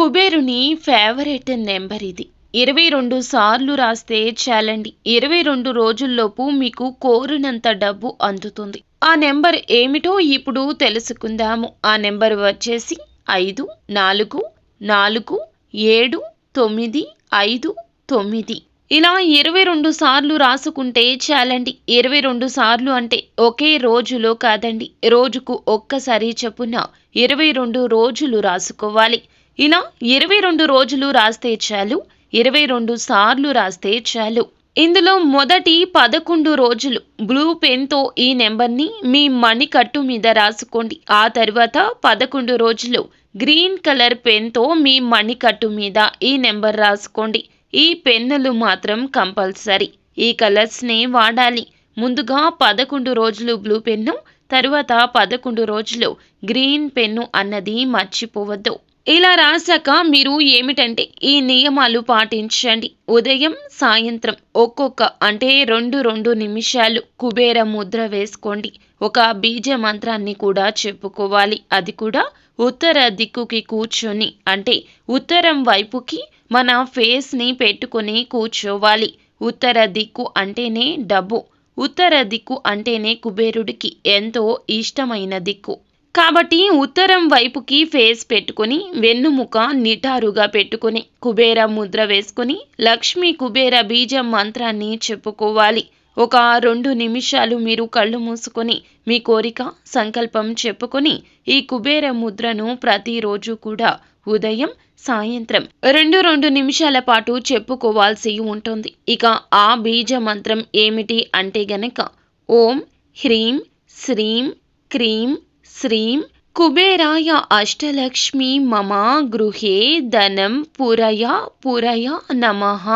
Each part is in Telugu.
కుబేరుని ఫేవరెట్ నెంబర్ ఇది. ఇరవై రెండు సార్లు రాస్తే చాలండి. ఇరవై రెండు రోజుల్లోపు మీకు కోరినంత డబ్బు అందుతుంది. ఆ నెంబర్ ఏమిటో ఇప్పుడు తెలుసుకుందాము. ఆ నెంబర్ వచ్చేసి ఐదు నాలుగు నాలుగు ఏడు తొమ్మిది ఐదు తొమ్మిది. ఇలా ఇరవై రెండు సార్లు రాసుకుంటే చాలండి. ఇరవై రెండు సార్లు అంటే ఒకే రోజులో కాదండి. రోజుకు ఒక్కసారి చొప్పున ఇరవై రెండు రోజులు రాసుకోవాలి. ఇలా ఇరవై రెండు రోజులు రాస్తే చాలు ఇరవై రెండు సార్లు రాస్తే చాలు. ఇందులో మొదటి పదకొండు రోజులు బ్లూ పెన్తో ఈ నెంబర్ని మీ మణికట్టు మీద రాసుకోండి. ఆ తర్వాత పదకొండు రోజులు గ్రీన్ కలర్ పెన్తో మీ మణికట్టు మీద ఈ నెంబర్ రాసుకోండి. ఈ పెన్నులు మాత్రం కంపల్సరీ. ఈ కలర్స్నే వాడాలి. ముందుగా పదకొండు రోజులు బ్లూ పెన్ను తరువాత పదకొండు రోజులు గ్రీన్ పెన్ను అన్నది మర్చిపోవద్దు. ఇలా రాశాక మీరు ఏమిటంటే ఈ నియమాలు పాటించండి. ఉదయం సాయంత్రం ఒక్కొక్క అంటే రెండు రెండు నిమిషాలు కుబేర ముద్ర వేసుకోండి. ఒక బీజ మంత్రాన్ని కూడా చెప్పుకోవాలి. అది కూడా ఉత్తర దిక్కుకి కూర్చొని అంటే ఉత్తరం వైపుకి మన ఫేస్ని పెట్టుకొని కూర్చోవాలి. ఉత్తర దిక్కు అంటేనే డబ్బు ఉత్తర దిక్కు అంటేనే కుబేరుడికి ఎంతో ఇష్టమైన దిక్కు. కాబట్టి ఉత్తరం వైపుకి ఫేస్ పెట్టుకొని వెన్నుముక నిటారుగా పెట్టుకొని కుబేర ముద్ర వేసుకుని లక్ష్మి కుబేర బీజం మంత్రాన్ని చెప్పుకోవాలి. ఒక రెండు నిమిషాలు మీరు కళ్ళు మూసుకొని మీ కోరిక సంకల్పం చెప్పుకొని ఈ కుబేర ముద్రను ప్రతిరోజు కూడా ఉదయం సాయంత్రం రెండు రెండు నిమిషాల పాటు చెప్పుకోవాల్సి ఉంటుంది. ఇక ఆ బీజ మంత్రం ఏమిటి అంటే గనక ఓం హ్రీం శ్రీం క్రీం శ్రీం కుబేరాయ అష్టలక్ష్మి మమ గృహే ధనం పురయ పురయ నమః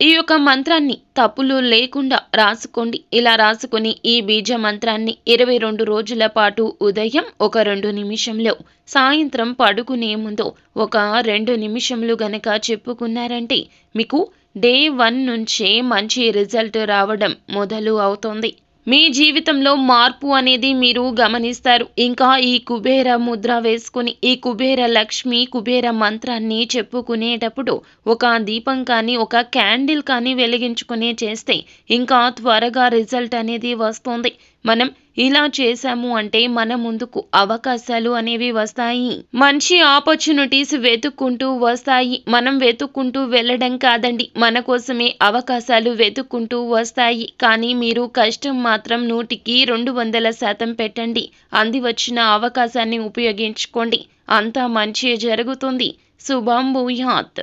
ఈ యొక్క మంత్రాన్ని తప్పులు లేకుండా రాసుకోండి. ఇలా రాసుకొని ఈ బీజ మంత్రాన్ని ఇరవై రెండు రోజుల పాటు ఉదయం ఒక రెండు నిమిషంలో సాయంత్రం పడుకునే ముందు ఒక రెండు నిమిషంలు గనక చెప్పుకున్నారంటే మీకు డే వన్ నుంచే మంచి రిజల్ట్ రావడం మొదలు అవుతుంది. మీ జీవితంలో మార్పు అనేది మీరు గమనిస్తారు. ఇంకా ఈ కుబేర ముద్ర వేసుకుని ఈ కుబేర లక్ష్మి కుబేర మంత్రాన్ని చెప్పుకునేటప్పుడు ఒక దీపం కానీ ఒక క్యాండిల్ కానీ వెలిగించుకుని చేస్తే ఇంకా త్వరగా రిజల్ట్ అనేది వస్తుంది. మనం ఇలా చేశాము అంటే మన ముందుకు అవకాశాలు అనేవి వస్తాయి. మంచి ఆపర్చునిటీస్ వెతుక్కుంటూ వస్తాయి. మనం వెతుక్కుంటూ వెళ్ళడం కాదండి. మన కోసమే అవకాశాలు వెతుక్కుంటూ వస్తాయి. కానీ మీరు కష్టం మాత్రం నూటికి రెండు వందల శాతం పెట్టండి. అంది వచ్చిన అవకాశాన్ని ఉపయోగించుకోండి. అంతా మంచి జరుగుతుంది. శుభం భూయాత్.